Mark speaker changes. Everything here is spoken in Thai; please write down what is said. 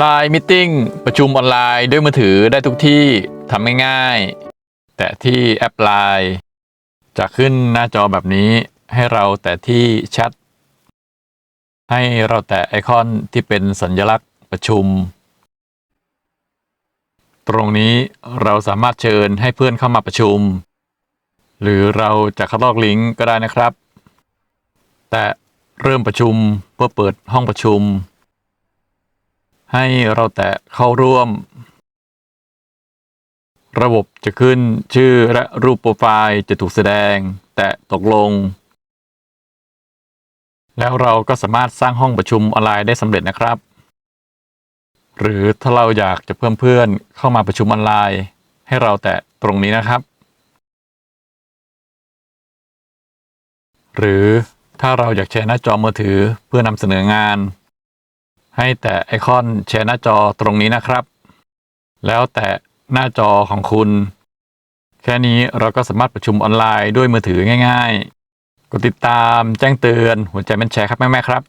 Speaker 1: Line Meeting ประชุมออนไลน์ด้วยมือถือได้ทุกที่ทำง่ายๆ แต่ที่แอป Line จะขึ้นหน้าจอแบบนี้ให้เราแต่ที่แชทให้เราแตะไอคอนที่เป็นสัญลักษณ์ประชุม ตรงนี้เราสามารถเชิญให้เพื่อนเข้ามาประชุม หรือเราจะคัดลอกลิงก์ก็ได้นะครับ แต่เริ่มประชุมเพื่อเปิดห้องประชุม ให้เราแตะเข้าร่วม ระบบจะขึ้นชื่อและรูปโปรไฟล์จะถูกแสดง แตะตกลง แล้วเราก็สามารถสร้างห้องประชุมออนไลน์ได้สำเร็จนะครับ หรือถ้าเราอยากจะเพิ่มเพื่อนเข้ามาประชุมออนไลน์ ให้เราแตะตรงนี้นะครับ หรือถ้าเราอยากแชร์หน้าจอมือถือเพื่อนำเสนองาน ให้แตะไอคอนแชร์หน้าจอตรงนี้นะครับ แล้วแตะหน้าจอของคุณ แค่นี้เราก็สามารถประชุมออนไลน์ด้วยมือถือง่าย ๆ กดติดตามแจ้งเตือนหัวใจแบนแชร์ครับแม่ๆครับ